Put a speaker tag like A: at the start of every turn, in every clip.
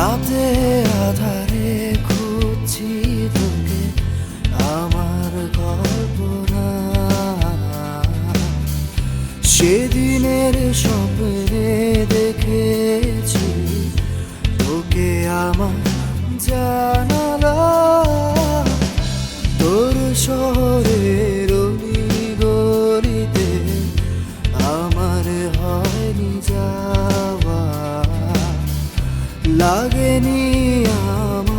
A: রাতে আধারে খুঁজছি তোকে আমার গল্প সেদিনের স্বপ্নে দেখেছি তোকে আমার জানালা लागेनी आम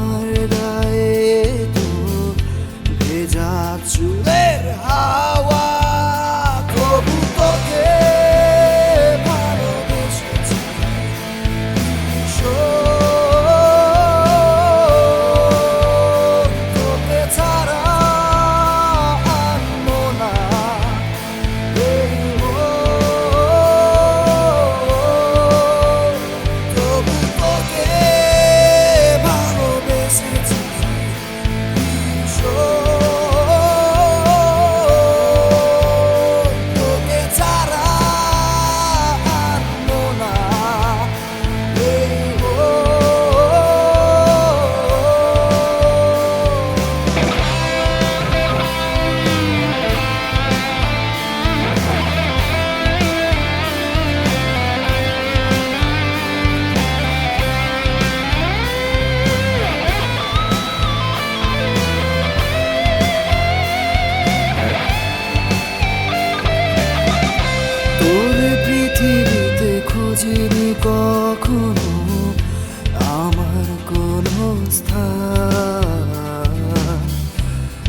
A: স্থান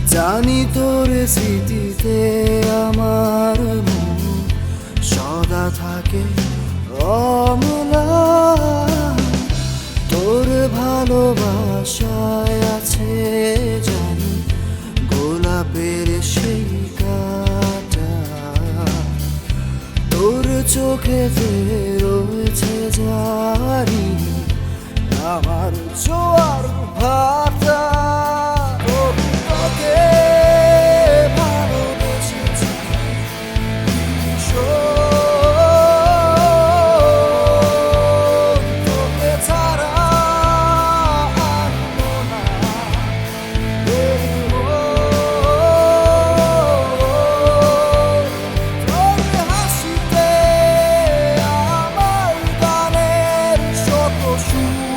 A: জানি তোর স্মৃতিতে আমার মন সদা থাকে তোর ভালোবাসায় আছে জানি গোলাপের সেই কাটা। তোর চোখেতে রয়েছে জারি আমার জোয়ার ভাটা তবু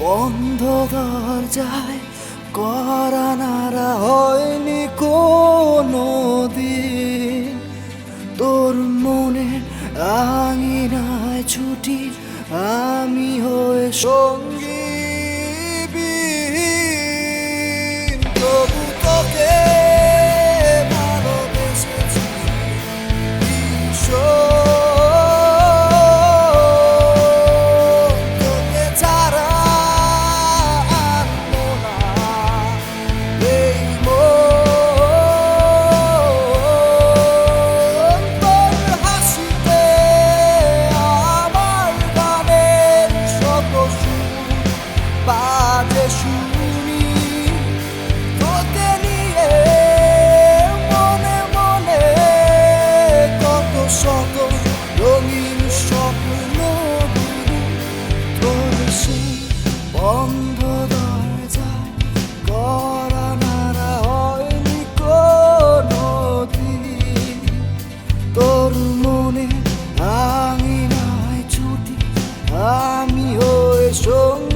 A: বন্ধ দরজায় করা নাড়া হয়নি কোনো দিন তোর মনে আঙিনায় ছুটি আমি হয়ে সঙ্গ। Ah, a mi horizonte.